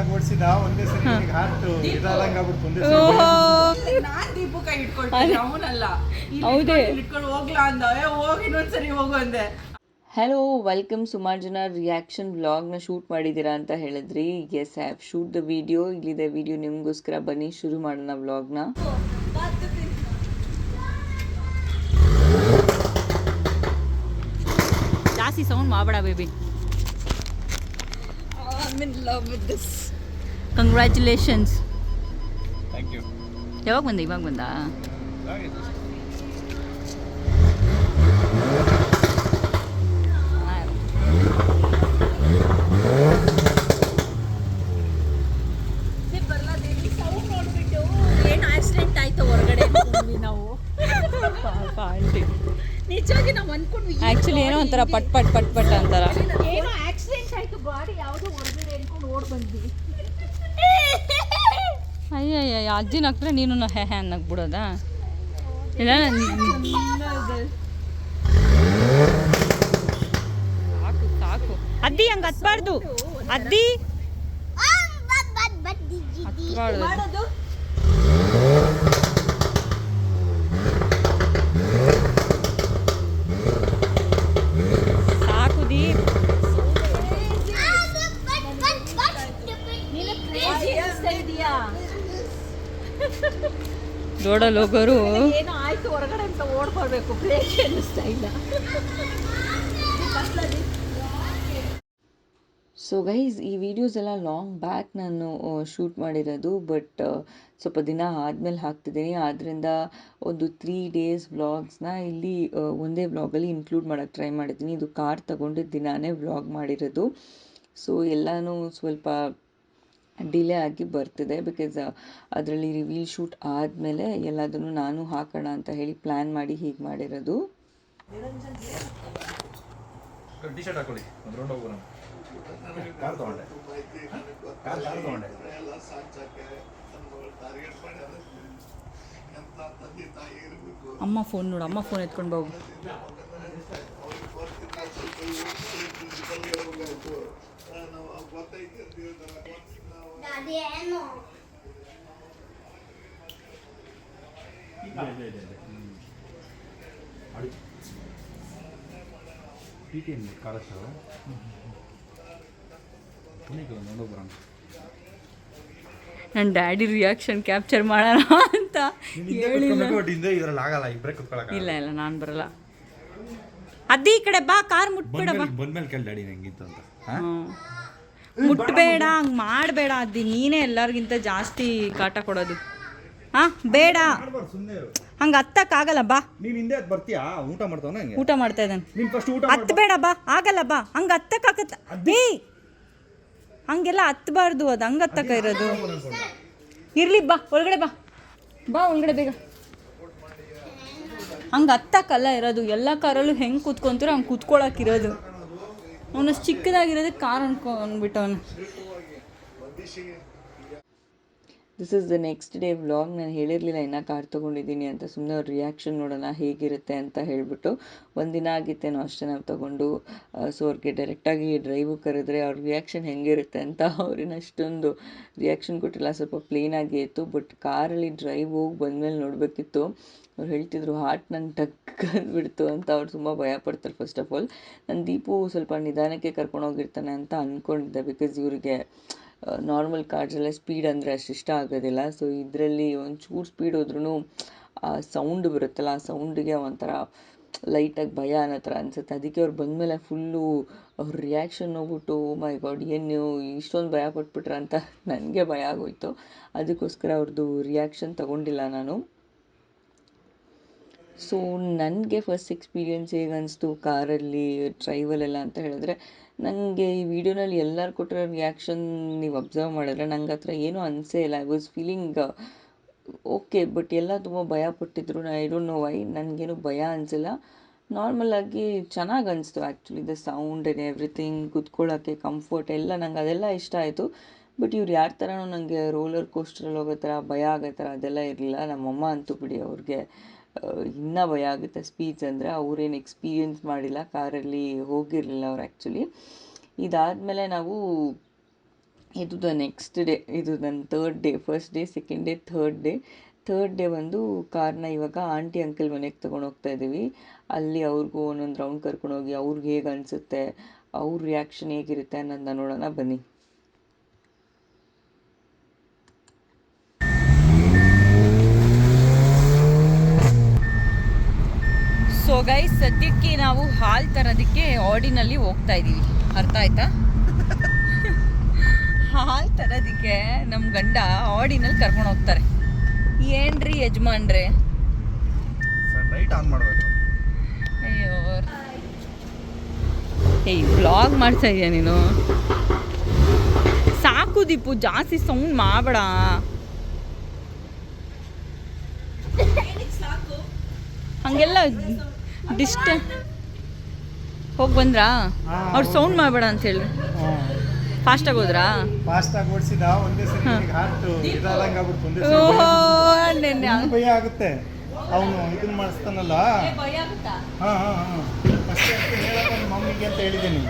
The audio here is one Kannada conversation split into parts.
ಆಗಿ ಓಡಿಸಿದ ಒಂದೇ ಸರಿ ಈಗ ಹಾರ್ಟ್ ಇದಾದಂಗೆ ಆಗ್ಬಿಡ್ತು. ಒಂದೇ ಓಹೋ. ನಾನ್ ದೀಪು ಕೈ ಇಟ್ಕೊಳ್ತೀನಿ ಅವನಲ್ಲ. ಹೌದೇ? ಇಟ್ಕೊಂಡು ಹೋಗ್ಲಾ ಅಂದ. ಹೋಗಿ ಇನ್ನೊಂದ್ಸರಿ ಹೋಗು ಅಂದೆ. ಹಲೋ ವೆಲ್ಕಮ್ ಸುಮಾರು ಜನ ರಿಯಾಕ್ಷನ್ ವ್ಲಾಗ್ನ ಶೂಟ್ ಮಾಡಿದ್ದೀರಾ ಅಂತ ಹೇಳಿದ್ರಿ. Yes have shoot the video ಇಲ್ಲಿದೆ ವಿಡಿಯೋ ನಿಮಗೋಸ್ಕರ ಬನ್ನಿ ಶುರು ಮಾಡೋಣ ವ್ಲಾಗ್ನ ಜಾಸ್ತಿ ಸೌಂಡ್ ಮಾಡಬೇಡ baby I'm in love with this. Congratulations thank you ಯಾವಾಗ ಬಂದ? ಇವಾಗ ಬಂದ? ಏನು ಆಕ್ಸಿಡೆಂಟ್ ಆಯ್ತು ಹೊರಗಡೆ ಅನ್ಕೊಂಡ್ವಿ ನಾವು ನಿಜವಾಗಿ ನಾವು ಅನ್ಕೊಂಡ್ವಿ ಆ್ಯಕ್ಚುಲಿ ಏನೋ ಒಂಥರ ಪಟ್ ಪಟ್ ಪಟ್ ಪಟ್ ಅಂತಾರ ಏನೋ ಆಕ್ಸಿಡೆಂಟ್ ಆಯ್ತು ಗಾಡಿ ಯಾವುದೋ ಹೊರಗಡೆ ಅನ್ಕೊಂಡು ಓಡ್ ಬಂದ್ವಿ ಅಯ್ಯಯ್ಯ ಅಜ್ಜಿನ ಹಾಕ್ದ್ರೆ ನೀನು ಹೆ ಹೆ ಅನ್ನಕ್ ಬಿಡೋದಾ ಇಲ್ಲ ಸಾಕು ಸಾಕು. ಅದ್ದಿ ಹಂಗೆ ಹತ್ಬಾರ್ದು. ಅದ್ದಿ. ಹತ್ಬಾರ್ದು ಮಾಡೋದು ಸಾಕು ದೀಪ್ ನೀನು ಕ್ರೇಜಿ ಅನಿಸ್ತಾ ಇದೀಯಾ ರೋಡಲ್ಲಿ ಹೋಗೋರು ಏನೋ ಆಯ್ತು ಹೊರಗಡೆ ಅಂತ ಓಡ್ಕೊಳ್ಬೇಕು. ಬ್ರೇಕ್ ಅನ್ನಿಸ್ತಾ ಇಲ್ಲ ಸೊ ಗೈಸ್ ಈ ವಿಡಿಯೋಸ್ ಎಲ್ಲ ಲಾಂಗ್ ಬ್ಯಾಕ್ ನಾನು ಶೂಟ್ ಮಾಡಿರೋದು ಬಟ್ ಸ್ವಲ್ಪ ದಿನ ಆದಮೇಲೆ ಹಾಕ್ತಿದ್ದೀನಿ. ಆದ್ದರಿಂದ ಒಂದು ತ್ರೀ ಡೇಸ್ ವ್ಲಾಗ್ಸ್ನ ಇಲ್ಲಿ ಒಂದೇ ವ್ಲಾಗಲ್ಲಿ ಇನ್ಕ್ಲೂಡ್ ಮಾಡೋಕ್ಕೆ ಟ್ರೈ ಮಾಡಿದ್ದೀನಿ. ಇದು ಕಾರ್ ತಗೊಂಡಿದ್ದ ದಿನಾನೇ ವ್ಲಾಗ್ ಮಾಡಿರೋದು. ಸೊ ಎಲ್ಲನೂ ಸ್ವಲ್ಪ ಡಿಲೇ ಆಗಿ ಬರ್ತಿದೆ ಬಿಕಾಸ್ ಅದರಲ್ಲಿ ರಿವೀಲ್ ಶೂಟ್ ಆದಮೇಲೆ ಎಲ್ಲದನ್ನು ನಾನು ಹಾಕೋಣ ಅಂತ ಹೇಳಿ ಪ್ಲ್ಯಾನ್ ಮಾಡಿ ಹೀಗೆ ಮಾಡಿರೋದು. ಅಮ್ಮ ಫೋನ್ ನೋಡು ಅಮ್ಮ ಫೋನ್ ಎತ್ಕೊಂಡು ಹೋಗು. T T N car sir ನೋಡೋ ಬರೋಣ ನನ್ನ ಡ್ಯಾಡಿ ರಿಯಾಕ್ಷನ್ ಕ್ಯಾಪ್ಚರ್ ಮಾಡೋಣ ಅಂತ ಹೇಳಿಲ್ಲ ಇದ್ರಲ್ಲಿ ಆಗಲ್ಲ ಇಬ್ಬರೇ ಕುತ್ಕೊಳಕ ಇಲ್ಲ ಇಲ್ಲ ನಾನು ಬರಲ್ಲ. ಅದ್ದಿ ಈ ಕಡೆ ಬಾ ಕಾರ್ ಮುಟ್ಬಿಡ ಬಾ. ಬಂದ್ಮೇಲೆ ಕೇಳಿ ಡ್ಯಾಡಿ ಹೆಂಗಿತ್ತು ಅಂತ. ಮುಟ್ಬೇಡ ಹಂಗ್ ಮಾಡಬೇಡ ಅದಿ ನೀನೇ ಎಲ್ಲರಿಗಿಂತ ಜಾಸ್ತಿ ಕಾಟ ಕೊಡೋದು. ಹಾ ಬೇಡ. ಹಂಗ ಹತ್ತಕ್ ಆಗಲ್ಲ ಹಂಗೆ ಹತ್ತಕ್ಕಾಗಲ್ಲ ಬಾ. ನೀನ್ ಹಿಂದೆ ಅದ್ ಬರ್ತೀಯಾ? ಊಟ ಮಾಡ್ತಾವನ ಹಂಗೆ ಊಟ ಮಾಡ್ತಾ ಇದ್ದಾನೆ. ನೀನ್ ಫಸ್ಟ್ ಊಟ ಹತ್ ಬೇಡ ಬಾ. ಆಗಲ್ಲ ಬಾ. ಹಂಗೆ ಹತ್ತಕ್ಕಾಗತ್ತ. ಏ ಹಂಗೆಲ್ಲ ಹತ್ಬಾರ್ದು ಅದು. ಹಂಗೆ ಹತ್ತಕ್ಕ ಇರೋದು. ಇರ್ಲಿ ಬಾ. ಒಳಗಡೆ ಬಾ. ಬಾ ಒಳಗಡೆ ಬೇಗ. ಹಂಗೆ ಹತ್ತಕ್ಕಲ್ಲ ಇರೋದು. ಎಲ್ಲ ಕಾರಲ್ಲೂ ಹೆಂಗೆ ಕೂತ್ಕೊಂತೀರೋ ಹಂಗೆ ಕೂತ್ಕೊಳಕ್ಕಿರೋದು ಅವನಷ್ಟು ಚಿಕ್ಕದಾಗಿರೋದಕ್ಕೆ car ಅನ್ಕೊಂಡ್ಬಿಟ್ಟವನು this is the next day vlog ನಾನು ಹೇಳಿರಲಿಲ್ಲ, ಇನ್ನೂ ಕಾರ್ ತೊಗೊಂಡಿದ್ದೀನಿ ಅಂತ. ಸುಮ್ಮನೆ ಅವ್ರ ರಿಯಾಕ್ಷನ್ ನೋಡೋಣ ಹೇಗಿರುತ್ತೆ ಅಂತ ಹೇಳಿಬಿಟ್ಟು. ಒಂದಿನ ಆಗಿತ್ತೇನೋ, ಅಷ್ಟೇ ನಾವು ತೊಗೊಂಡು ಸೊ ಅವ್ರಿಗೆ ಡೈರೆಕ್ಟಾಗಿ ಡ್ರೈವು ಕರೆದ್ರೆ ಅವ್ರ ರಿಯಾಕ್ಷನ್ ಹೆಂಗಿರುತ್ತೆ ಅಂತ ಅವ್ರಿನ ಅಷ್ಟೊಂದು ರಿಯಾಕ್ಷನ್ ಕೊಟ್ಟಿಲ್ಲ. ಸ್ವಲ್ಪ ಪ್ಲೇನಾಗಿ ಇತ್ತು ಬಟ್ ಕಾರಲ್ಲಿ ಡ್ರೈವ್ ಹೋಗಿ ಬಂದಮೇಲೆ ನೋಡಬೇಕಿತ್ತು. ಅವ್ರು ಹೇಳ್ತಿದ್ರು ಹಾರ್ಟ್ ನಂಗೆ ಟಕ್ ಅಂದ್ಬಿಡ್ತು ಅಂತ. ಅವ್ರು ತುಂಬ ಭಯ ಪಡ್ತಾರೆ ಫಸ್ಟ್ ಆಫ್ ಆಲ್ ನನ್ನ ದೀಪು ಸ್ವಲ್ಪ ನಿಧಾನಕ್ಕೆ ಕರ್ಕೊಂಡೋಗಿರ್ತಾನೆ ಅಂತ ಅಂದ್ಕೊಂಡಿದ್ದೆ ಬಿಕಾಸ್ ಇವರಿಗೆ ನಾರ್ಮಲ್ ಕಾರ್ಸೆಲ್ಲ ಸ್ಪೀಡ್ ಅಂದರೆ ಅಷ್ಟು ಇಷ್ಟ ಆಗೋದಿಲ್ಲ. ಸೊ ಇದರಲ್ಲಿ ಒಂಚೂರು ಸ್ಪೀಡ್ ಹೋದ್ರೂ ಆ ಸೌಂಡ್ ಬರುತ್ತಲ್ಲ, ಆ ಸೌಂಡಿಗೆ ಒಂಥರ ಲೈಟಾಗಿ ಭಯ ಅನ್ನೋ ಥರ ಅನಿಸುತ್ತೆ. ಅದಕ್ಕೆ ಅವ್ರು ಬಂದಮೇಲೆ ಫುಲ್ಲು ಅವ್ರ ರಿಯಾಕ್ಷನ್ ನೋಡ್ಬಿಟ್ಟು ಮೈ ಗಾಡ್ ಏನು ಇಷ್ಟೊಂದು ಭಯ ಪಟ್ಬಿಟ್ರ? ಅಂತ ನನಗೆ ಭಯ ಆಗೋಯಿತು. ಅದಕ್ಕೋಸ್ಕರ ಅವ್ರದ್ದು ರಿಯಾಕ್ಷನ್ ತಗೊಂಡಿಲ್ಲ ನಾನು. ಸೊ ನನಗೆ ಫಸ್ಟ್ ಎಕ್ಸ್ಪೀರಿಯನ್ಸ್ ಹೇಗೆ ಅನಿಸ್ತು ಕಾರಲ್ಲಿ ಡ್ರೈವಲ್ಲೆಲ್ಲ ಅಂತ ಹೇಳಿದ್ರೆ ನನಗೆ ಈ ವಿಡಿಯೋನಲ್ಲಿ ಎಲ್ಲರೂ ಕೊಟ್ಟಿರೋ ರಿಯಾಕ್ಷನ್ ನೀವು ಅಬ್ಸರ್ವ್ ಮಾಡಿದ್ರೆ ನಂಗೆ ಹತ್ರ ಏನೂ ಅನಿಸೇ ಇಲ್ಲ. I was feeling okay but ಎಲ್ಲ ತುಂಬ ಭಯ ಪಟ್ಟಿದ್ರು. ಐ ಡೋಂಟ್ ನೋ ವೈ ನನಗೇನು ಭಯ ಅನಿಸಿಲ್ಲ. ನಾರ್ಮಲಾಗಿ ಚೆನ್ನಾಗಿ ಅನಿಸ್ತು actually the sound and everything ಕುತ್ಕೊಳ್ಳೋಕ್ಕೆ comfort ಎಲ್ಲ ನಂಗೆ ಅದೆಲ್ಲ ಇಷ್ಟ ಆಯಿತು. ಬಟ್ ಇವ್ರು ಯಾರ ಥರನೂ ನನಗೆ ರೋಲರ್ ಕೋಸ್ಟ್ರಲ್ಲಿ ಹೋಗೋ ಥರ ಭಯ ಆಗೋ ಥರ ಅದೆಲ್ಲ ಇರಲಿಲ್ಲ. ನಮ್ಮಮ್ಮ ಅಂತೂ ಬಿಡಿ ಅವ್ರಿಗೆ. ಇನ್ನೂ ಭಯ ಆಗುತ್ತೆ ಸ್ಪೀಚ್ ಅಂದರೆ. ಅವ್ರೇನು ಎಕ್ಸ್ಪೀರಿಯನ್ಸ್ ಮಾಡಿಲ್ಲ ಕಾರಲ್ಲಿ ಹೋಗಿರಲಿಲ್ಲ ಅವ್ರು ಆ್ಯಕ್ಚುಲಿ ಇದಾದಮೇಲೆ ನಾವು ಇದು ದ ನೆಕ್ಸ್ಟ್ ಡೇ ಇದು ನನ್ನ third day first day second day third day third day ಬಂದು ಕಾರ್ನ ಇವಾಗ ಆಂಟಿ ಅಂಕಲ್ ಮನೆಗೆ ತೊಗೊಂಡು ಹೋಗ್ತಾ ಇದ್ದೀವಿ. ಅಲ್ಲಿ ಅವ್ರಿಗೂ ಒಂದೊಂದು ರೌಂಡ್ ಕರ್ಕೊಂಡೋಗಿ ಅವ್ರಿಗೆ ಹೇಗೆ ಅನಿಸುತ್ತೆ, ಅವ್ರ ರಿಯಾಕ್ಷನ್ ಹೇಗಿರುತ್ತೆ ಅನ್ನೋದನ್ನ ನೋಡೋಣ ಬನ್ನಿ. ಸೊ ಗೈಸ್ ಸದ್ಯಕ್ಕೆ ನಾವು ಹಾಲು ತರೋದಕ್ಕೆ ಆಡಿನಲ್ಲಿ ಹೋಗ್ತಾ ಇದ್ದೀವಿ ಅರ್ಥ ಆಯ್ತಾ? ಹಾಲು ತರೋದಕ್ಕೆ ನಮ್ಮ ಗಂಡ ಆಡಿನಲ್ಲಿ ಕರ್ಕೊಂಡು ಹೋಗ್ತಾರೆ. ಏನ್ರಿ ಯಜಮಾನ್ರೆ? ಸರ್ ಲೈಟ್ ಆನ್ ಮಾಡಬೇಕು. ಅಯ್ಯೋ. ಏಯ್ ಬ್ಲಾಗ್ ಮಾಡ್ತಾ ಇದೀಯ ನೀನು? ಸಾಕು ದೀಪು ಜಾಸ್ತಿ ಸೌಂಡ್ ಮಾಡಬೇಡ. ಹಂಗೆಲ್ಲ ಡಿಸ್ಟ ಹೋಗಿ ಬಂದ್ರಾ? ಅವ್ರು ಸೌಂಡ್ ಮಾಡಬೇಡ ಅಂತ ಹೇಳಿ. ಫಾಸ್ಟಾಗಿ ಹೋದ್ರಾ? ಫಾಸ್ಟಾಗಿ ಓಡಿಸಿದ? ಒಂದೇ ಸರಿ ಹಾರ್ಟ್ ಇದಾದಂಗೆ ಆಗ್ಬಿಡ್ತು ಒಂದೇ ಓಹೋ ಸರಿ ನೆನ್ನೆ ಭಯ ಆಗುತ್ತೆ. ಅವನು ಇದನ್ನ ಮಾಡಿಸ್ತಾನಲ್ಲ? ಹಾ ಹಾ ಹಾ. ಫಸ್ಟ್ ಮಮ್ಮಿಗೆ ಅಂತ ಹೇಳಿದ್ದೀನಿ?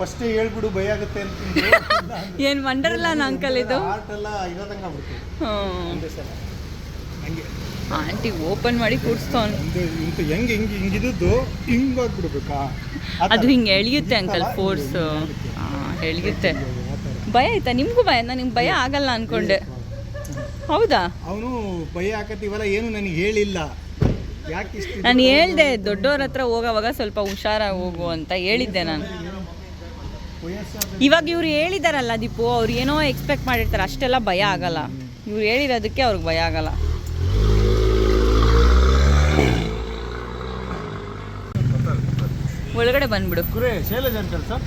ಫಸ್ಟ್ ಹೇಳ್ಬಿಡು ಭಯ ಆಗುತ್ತೆ ಅಂತ ಏನು ವಂಡರ್ಲಾ ಅಂಕಲ್ ಇದು? ಹಾರ್ಟ್ ಎಲ್ಲ ಇರೋದಂಗೆ ಆಗ್ಬಿಡ್ತು. ಹ್ಞೂ ಒಂದೇ ಸಲ ಆಂಟಿ ಓಪನ್ ಮಾಡಿ ಇಂತ ಹೆಂಗೆ ಹಿಂಗೆ ಹಿಂಗಿದ್ದು ಹಿಂಗೆ ಆಗ್ಬಿಡ್ಬೇಕಾ? ಅದು. ಹಿಂಗೆ ಎಳೆಯುತ್ತೆ ಅಂಕಲ್ ಫೋರ್ಸ್ ಎಳೆಯುತ್ತೆ. ಭಯ ಆಯ್ತಾ? ನಿಮಗೂ ಭಯ? ನನಗೆ ಭಯ ಆಗಲ್ಲ ಅನ್ಕೊಂಡೆ. ಹೌದಾ. ಅವನು ಭಯ ಆಕತ್ತಿವಲ್ಲ ಏನು ನನಗೆ ಹೇಳಿಲ್ಲ. ನಾನು ಹೇಳ್ದೆ ದೊಡ್ಡವ್ರ ಹತ್ರ ಹೋಗೋವಾಗ ಸ್ವಲ್ಪ ಹುಷಾರಾಗಿ ಹೋಗು ಅಂತ ಹೇಳಿದ್ದೆ ನಾನು. ಇವಾಗ ಇವ್ರು ಹೇಳಿದಾರಲ್ಲ ದೀಪು ಅವ್ರು ಏನೋ ಎಕ್ಸ್ಪೆಕ್ಟ್ ಮಾಡಿರ್ತಾರೆ. ಅಷ್ಟೆಲ್ಲ ಭಯ ಆಗಲ್ಲ. ಇವ್ರು ಹೇಳಿರೋದಕ್ಕೆ ಅವ್ರಿಗೆ ಭಯ ಆಗಲ್ಲ. ಒಳಗಡೆ ಬಂದ್ಬಿಡು. ಕುರೆ ಶೈಲಜ್ ಅಂಕಲ್ ಸರ್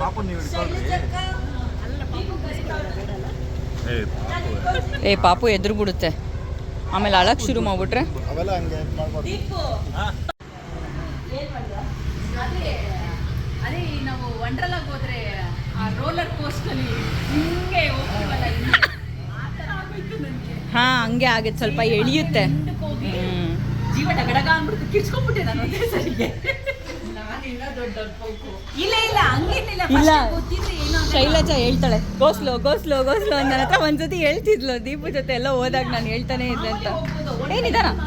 ಪಾಪ ನೀವು ಏ ಪಾಪು ಎದುರು ಬಿಡುತ್ತೆ ಆಮೇಲೆ ಅಳಕ್ ಶುರು ಮಾಡ್ಬಿಟ್ರೆ? ಅವೆಲ್ಲ ಹಂಗೆ ಅದೇ ಅದೇ ನಾವು ವಂಡ್ರಲಾಗ್ ಹೋದ್ರೆ ಆ ರೋಲರ್ ಕೋಸ್ಟಲ್ಲಿ ಹಿಂಗೆ ಹೋಗ್ತೀವಲ್ಲ ಹಿಂಗೆ ಆ ಥರ ಆಗೋಯ್ತು ನನಗೆ. ಹಾ ಹಂಗೆ ಆಗತ್ತೆ. ಸ್ವಲ್ಪ ಎಳಿಯುತ್ತೆ. ಜೀವ ಡಗಡಗ ಅಂದ್ಬಿಟ್ಟು ಕಿರ್ಚ್ಕೊಂಡ್ಬಿಟ್ಟೆ ನಾನು ಒಂದೇ ಸರಿಗೆ. ಇಲ್ಲ ಇಲ್ಲ ಹಂಗೇನಿಲ್ಲ ಇಲ್ಲ. ಗೊತ್ತಿದ್ರೆ ಏನೋ. ಶೈಲಜಾ ಹೇಳ್ತಾಳೆ ಗೋಸ್ಲೋ ಗೋಸ್ಲೋ ಗೋಸ್ಲೋ ನನ್ನ ಹತ್ರ ಒಂದ್ಸತಿ ಹೇಳ್ತಿದ್ಲು. ದೀಪು ಜೊತೆ ಎಲ್ಲ ಹೋದಾಗ ನಾನು ಹೇಳ್ತಾನೆ ಇದ್ದೆ ಅಂತ. ಏನಿದಾರ ಅಂತ.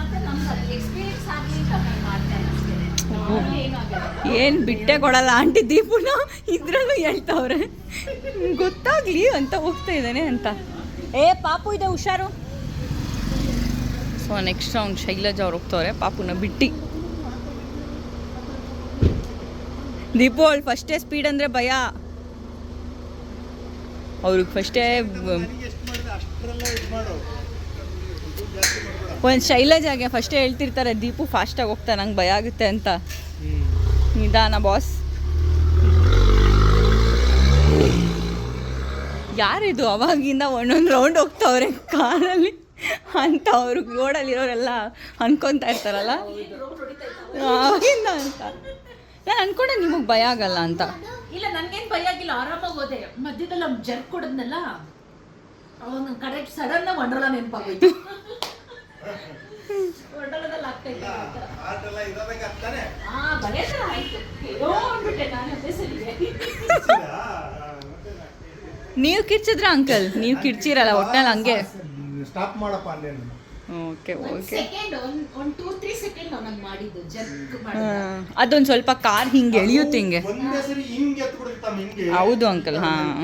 ಏನ್ ಬಿಟ್ಟೆ ಕೊಡಲ್ಲ. ಆಂಟಿ ದೀಪುನ ಇದ್ರಲ್ಲೂ ಹೇಳ್ತಾವ್ರೆ. ಗೊತ್ತಾಗ್ಲಿ ಅಂತ ಹೋಗ್ತಾ ಇದ್ದಾನೆ ಅಂತ. ಏ ಪಾಪು ಇದೆ ಹುಷಾರು? ಸೊ ನೆಕ್ಸ್ಟ್ ಅವ್ನು ಶೈಲಜ್ ಅವ್ರು ಹೋಗ್ತವ್ರೆ ಪಾಪುನ ಬಿಟ್ಟು. ದೀಪು ಅವಳು ಫಸ್ಟೇ ಸ್ಪೀಡ್ ಅಂದರೆ ಭಯ. ಅವ್ರಿಗೆ ಫಸ್ಟೇ ಒಂದು ಶೈಲಜಾಗೆ ಫಸ್ಟೇ ಹೇಳ್ತಿರ್ತಾರೆ, ದೀಪು ಫಾಸ್ಟಾಗಿ ಹೋಗ್ತಾ ನಂಗೆ ಭಯ ಆಗುತ್ತೆ ಅಂತ. ನಿಧಾನ ಬಾಸ್ ಯಾರಿದು? ಅವಾಗಿಂದ ಒಂದೊಂದು ರೌಂಡ್ ಹೋಗ್ತಾವ್ರೆ ಕಾರಲ್ಲಿ ಅಂತ ಅವ್ರಿಗೆ ರೋಡಲ್ಲಿರೋರೆಲ್ಲ ಅನ್ಕೊತಾ ಇರ್ತಾರಲ್ಲ? ಅವಾಗಿಂದ ಅಂತ. ನಾನು ಅನ್ಕೊಂಡೆ ನಿಮಗೆ ಭಯ ಆಗಲ್ಲ ಅಂತ. ಇಲ್ಲ ನನಗೇನು ಭಯ ಆಗಿಲ್ಲ. ಆರಾಮಾಗಿ ಹೋದೆ. ಮಧ್ಯದಲ್ಲಿ ಅವ್ನು ಜರ್ಕ್ ಕೊಡದ್ನಲ್ಲ ಅವಾಗ ಕರೆಕ್ಟ್ ಸಡನ್ ವಂಡರ್ಲಾ ನೆನಪಾಗೋಯ್ತು. ವಂಡರ್ಲಾದಲ್ಲಿ ಥರ. ಆಯ್ತು. ಏನೋ ಅಂದ್ಬಿಟ್ಟೆ ನಾನು ಅದೇ ನೀವು ಕಿರ್ಚಿದ್ರ ಅಂಕಲ್? ನೀವು ಕಿರ್ಚಿರಲ್ಲ ಒಟ್ನಲ್ಲಿ ಹಂಗೆ. ಸ್ಟಾಪ್ ಮಾಡಪ್ಪ ಅಂದೇನು ಓಕೆ ಓಕೆ ಸೆಕೆಂಡ್ ಒಂದ್ ಒಂದ್ ಟೂ ತ್ರೀ ಸೆಕೆಂಡ್ ನನಗೆ ಮಾಡಿದ್ದು ಜರ್ಕ್ ಮಾಡಿ ಅದೊಂದು ಸ್ವಲ್ಪ ಕಾರ್ ಹಿಂಗೆ ಎಳಿಯುತ್ತೆ ಹಿಂಗೆ. ಒಂದೇ ಸರಿ ಹಿಂಗೆ ಎತ್ತು ಬಿಡುತ್ತಮ್ಮ ಹಿಂಗೆ. ಹೌದು ಅಂಕಲ್ ಹಾಂ.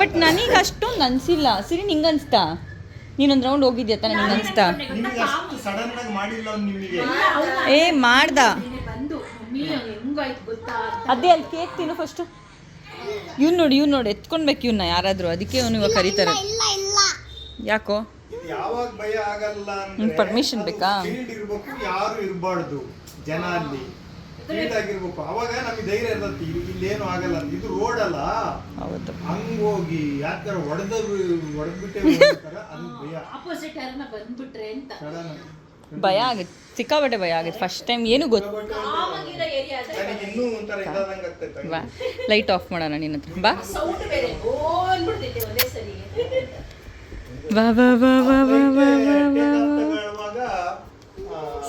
ಬಟ್ ನನಗೆ ಅಷ್ಟೊಂದು ಅನಿಸಿಲ್ಲ. ಸಿರಿ ನಿಂಗೆ ಅನಿಸ್ತಾ? ನೀನೊಂದು ರೌಂಡ್ ಹೋಗಿದ್ಯಾ ತಾನೆ ನಿಂಗೆ ಅನಿಸ್ತಾ? ನಿಮಗೆ ಅಷ್ಟು ಸಡನ್ ಆಗಿ ಮಾಡಿಲ್ಲ ಅವ್ನು ನಿಮಗೆ. ಏ ಮಾಡ್ದ. ಬಂದು ಮಮ್ಮಿ ಹೆಂಗಾಯ್ತು ಗೊತ್ತಾ? ಅಂತ ಅದೇ ಅಲ್ಲಿ ಕೇಕ್ ತಿನ್ನು ಫಸ್ಟು ಇವ್ನು ನೋಡಿ ಇವ್ನು ನೋಡಿ ಎತ್ಕೊಳ್ಬೇಕು ಇವನ್ನ ಯಾರಾದರೂ. ಅದಕ್ಕೆ ಅವನು ಇವಾಗ ಕರೀತಾರೆ. ಯಾಕೋ? ಯಾವಾಗ ಭಯ ಆಗಲ್ಲ ಅಂದ್ರೆ ಪರ್ಮಿಷನ್ ಬೇಕಾ? ಫೀಲ್ಡ್ ಇರ್ಬೇಕು ಯಾರು ಇರಬಾರ್ದು ಜನ ಅಲ್ಲಿ. ಫೀಲ್ಡ್ ಆಗಿರ್ಬೇಕು. ಅವಾಗ ನಮಗೆ ಧೈರ್ಯ ಇರ್ತತಿ ಇಲ್ಲೇನು ಆಗಲ್ಲ ಅಂತ. ಇದು ರೋಡ್ ಅಲ್ಲ. ಹೌದು. ಹಂಗ್ ಹೋಗಿ ಯಾಕಂದ್ರೆ ಹೊಡೆದ ಹೊಡೆದ್ಬಿಟ್ಟೆ ಹೋಗ್ತಾರ ಅದು ಭಯ. ಆಪೋಸಿಟ್ ಯಾರನ್ನ ಬಂದ್ಬಿಟ್ರೆ ಅಂತ. ಸಡನ್ ಭಯ ಆಗುತ್ತೆ. ಸಿಕ್ಕಾಬಟ್ಟೆ ಭಯ ಆಗುತ್ತೆ. ಫಸ್ಟ್ ಟೈಮ್ ಏನು ಗೊತ್ತು ಕಾಮಾಗಿರೋ ಏರಿಯಾ ಆದ್ರೆ ನನಗೆ ಇನ್ನೂ ಒಂಥರ ಇದಾದಂಗೆ ಆಗ್ತೈತೆ ಬಾ. ಲೈಟ್ ಆಫ್ ಮಾಡೋಣ ನಿನ್ನ ಹತ್ರ. ಬಾ. ಸೌಂಡ್ ಬೇರೆ. ಓ ಅಂದ್ಬಿಡ್ತೈತೆ ಒಂದೇ ಸರಿ.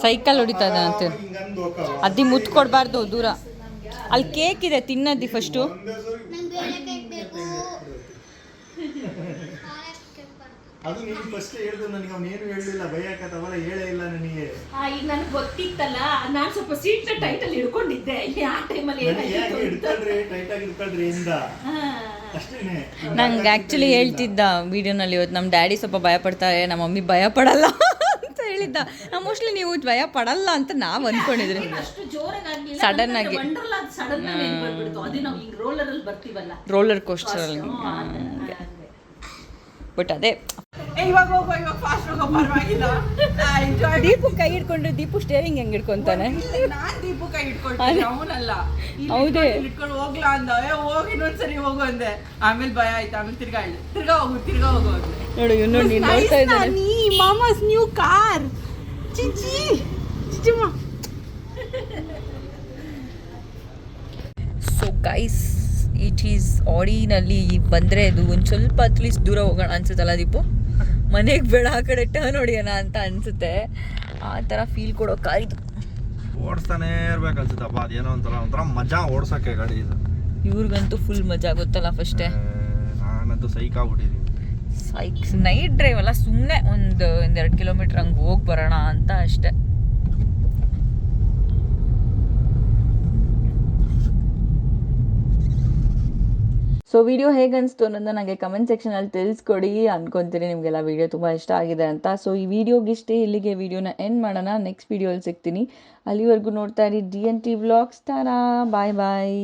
ಸೈಕಲ್ ಹೊಡಿತಾ ಅಂತ ಅದಿ ಮುತ್ತು ಕೊಡಬಾರ್ದು ದೂರ. ಅಲ್ಲಿ ಕೇಕ್ ಇದೆ ತಿನ್ನದಿ ಫಸ್ಟು ಅದು ನೀನು ಫಸ್ಟ್ ಹೇಳಿದ್ರು ನನಗೆ ಅವ್ನು ಏನು ಹೇಳಲಿಲ್ಲ ಭಯಕತ್ತವಲ್ಲ ಹೇಳೇ ಇಲ್ಲ ನನಗೆ. ಈಗ ನನಗೆ ಗೊತ್ತಿತ್ತಲ್ಲ ನಾನು ಸ್ವಲ್ಪ ಟೈಟಲ್ ಹಿಡ್ಕೊಂಡಿದ್ದೆ. ಆ ಟೈಮಲ್ಲಿ ಹಿಡ್ಕೊಳ್ರಿ ಹಿಡ್ಕೊಳ್ರಿ ಇಂದ ನಂಗೆ ಆ್ಯಕ್ಚುಲಿ ಹೇಳ್ತಿದ್ದ ವಿಡಿಯೋನಲ್ಲಿ ಇವತ್ತು ನಮ್ಮ ಡ್ಯಾಡಿ ಸ್ವಲ್ಪ ಭಯ ಪಡ್ತಾರೆ ನಮ್ಮ ಮಮ್ಮಿ ಭಯ ಪಡಲ್ಲ ಅಂತ ಹೇಳಿದ್ದ. ಮೋಸ್ಟ್ಲಿ ನೀವು ಭಯ ಪಡಲ್ಲ ಅಂತ ನಾವು ಅಂದ್ಕೊಂಡಿದ್ರಿ ಸಡನ್ ಆಗಿ. ನಾವು ರೋಲರ್ ಕೋಸ್ಟರ್ ಬಟ್ ಅದೇ ಇವಾಗ ಹೋಗೋ ಇವಾಗ ಫಾಸ್ಟ್ ಹೋಗೋ ಪರವಾಗಿಲ್ಲ. ಎಂಜಾಯ್ ದೀಪು ಕೈ ಹಿಡ್ಕೊಂಡ್ರೆ ದೀಪು ಸ್ಟೇರಿಂಗ್ ಹೆಂಗ್ ಹಿಡ್ಕೊಂತಾನೆ? ನಾನ್ ದೀಪು ಕೈ ಇಟ್ಕೊಳ್ತೀನಿ ಅವನಲ್ಲ. ಹೌದೇ? ಹಿಡ್ಕೊಂಡು ಹೋಗ್ಲಾ ಅಂದ. ಹೋಗಿ ಇನ್ನೊಂದ್ಸರಿ ಹೋಗು ಅಂದೆ. ಆಮೇಲೆ ಭಯ ಆಯ್ತು ಆಮೇಲೆ ತಿರ್ಗಾ ಇಳ್ದೆ ತಿರ್ಗಾ ಹೋಗು ತಿರ್ಗಾ ಹೋಗು ನೋಡು ಇವ್ನು ನೀನು ನೋಡ್ತಾ ಇದ್ದಾನೆ. ನೀ ಮಾಮಾಸ್ ನ್ಯೂ ಕಾರ್ ಚಿಚಿ ಚಿಚಿಮ್ಮ ಸೊ ಗೈಸ್ ಇಟ್ ಈಸ್ ಆಡಿನಲ್ಲಿ ಬಂದರೆ ಇದು ಒಂದು ಸ್ವಲ್ಪ ಅಟ್ಲೀಸ್ಟ್ ದೂರ ಹೋಗೋಣ ಅನ್ಸುತ್ತಲ್ಲ ದೀಪು? ಮನೆಗೆ ಬೇಡ ಆ ಕಡೆ ಟರ್ನ್ ಹೊಡಿಯೋಣ ಅಂತ ಅನ್ಸುತ್ತೆ. ಆ ಥರ ಫೀಲ್ ಕೊಡೋ ಕಾರ್ ಇದು. ಓಡಿಸ್ತಾನೆ ಇರ್ಬೇಕು ಅನ್ಸುತ್ತಪ್ಪ ಅದೇನೋ ಒಂಥರ ಒಂಥರ ಮಜಾ ಓಡ್ಸೋಕ್ಕೆ ಗಾಡಿ ಇದು. ಇವ್ರಿಗಂತೂ ಫುಲ್ ಮಜಾ ಗೊತ್ತಲ್ಲ ಫಸ್ಟೇ ನಾನಂತೂ ಸೈಕ್ ಆಗ್ಬಿಟ್ಟಿದ್ದೀನಿ ಸೈಕ್ಸ್ ನೈಟ್ ಡ್ರೈವ್ ಅಲ್ಲ ಸುಮ್ಮನೆ ಒಂದು ಒಂದೆರಡು ಕಿಲೋಮೀಟ್ರ್ ಹಂಗೆ ಹೋಗಿ ಬರೋಣ ಅಂತ ಅಷ್ಟೇ. ಸೊ ವಿಡಿಯೋ ಹೇಗೆ ಅನಿಸ್ತು ಅನ್ನೋದನ್ನ ನನಗೆ ಕಮೆಂಟ್ ಸೆಕ್ಷನಲ್ಲಿ ತಿಳಿಸ್ಕೊಡಿ ಅನ್ಕೊತೀನಿ. ನಿಮಗೆಲ್ಲ ವಿಡಿಯೋ ತುಂಬ ಇಷ್ಟ ಆಗಿದೆ ಅಂತ. ಸೊ ಈ ವಿಡಿಯೋಗಿಷ್ಟೇ ಇಲ್ಲಿಗೆ ವಿಡಿಯೋನ ಎಂಡ್ ಮಾಡೋಣ. ನೆಕ್ಸ್ಟ್ ವಿಡಿಯೋಲಿ ಸಿಗ್ತೀನಿ. ಅಲ್ಲಿವರೆಗೂ ನೋಡ್ತಾ ಇರಿ D N T vlogs Tara bye bye